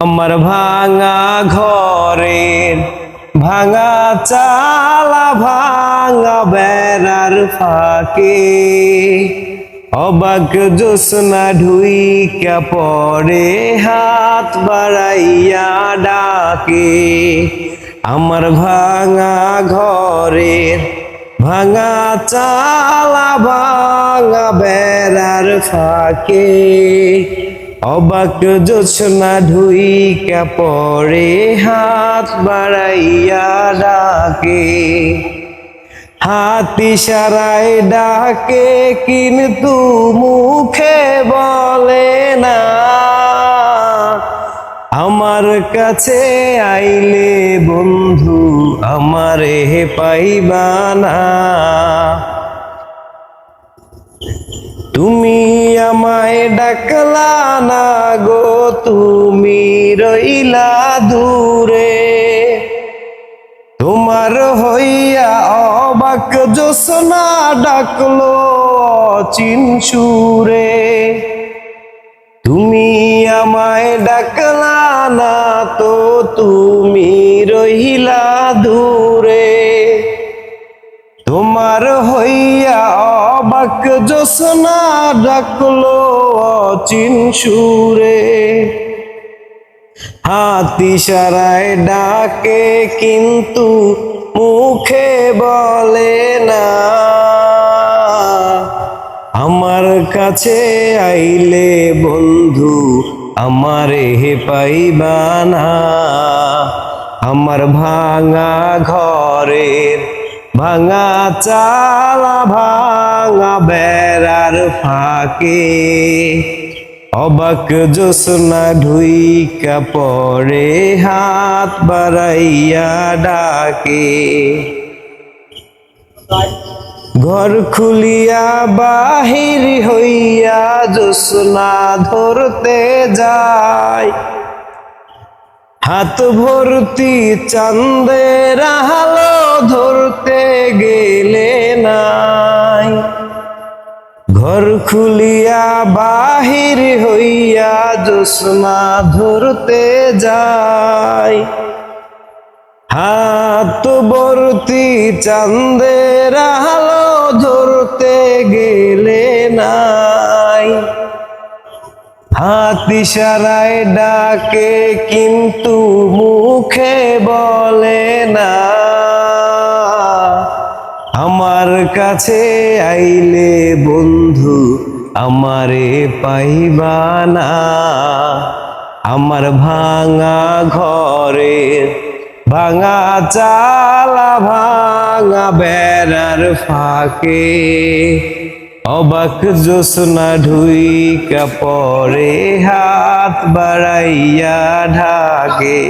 আমার ভাঙা ঘরের ভাঙা চালা, ভাঙা বেড়ার ফাঁকে। অবাক জোসনা ঢুইকা পড়ে, হাত বাড়াইয়া ডাকে। আমার ভাঙা ঘরের ভাঙা চালা, ভাঙা বেড়ার ফাঁকে। অবাক জোছনা ঢুইকা পড়ে, হাত বাড়াইয়া ডাকে। হাতি সারাই ডাকে, কিন্তু মুখে বলে না। আমার কাছে আইলে বন্ধু, আমারে পাইবা না। তুমি আমায় ডাকলা না গো, তুমি রইলা দূরে। তোমার হইয়া অবাক জোসনা ডাকলো চিনসুরে তুমি আমায় ডাকলা না তো তুমি রহিলা দূরে। তোমার হইয়া অবাক জোসনা ডাকলো অচিন সুরে। হাতি সারায় ডাকে কিন্তু মুখে বলে না। আমার কাছে আইলে বন্ধু, আমারে পাইবা না। আমার ভাঙা ঘরের ভাঙা চালা, ভাঙা বেড়ার ফাঁকে। অবাক জোসনা ঢুইকা পড়ে, হাত বাড়াইয়া ডাকে। ঘর খুলিয়া বাহির হইয়া জোসনা ধরতে যায়। হাত ভর্তি চান্দের আলো ধরতে গেলে নাই। ঘর খুলিয়া বাহির হইয়া জোসনা ধরতে যায়। হাত ভর্তি চান্দের আলো ধরতে গেলে নাই। হাতি সারায় ডাকে, কিন্তু মুখে বলে না। আমার কাছে আইলে বন্ধু আমারে পাইবা না। আমার ভাঙা ঘরের ভাঙা চালা, ভাঙা বেড়ার ফাঁকে অবাক জোসনা ঢুইকা পরে হাত বাড়াইয়া ঢাকে।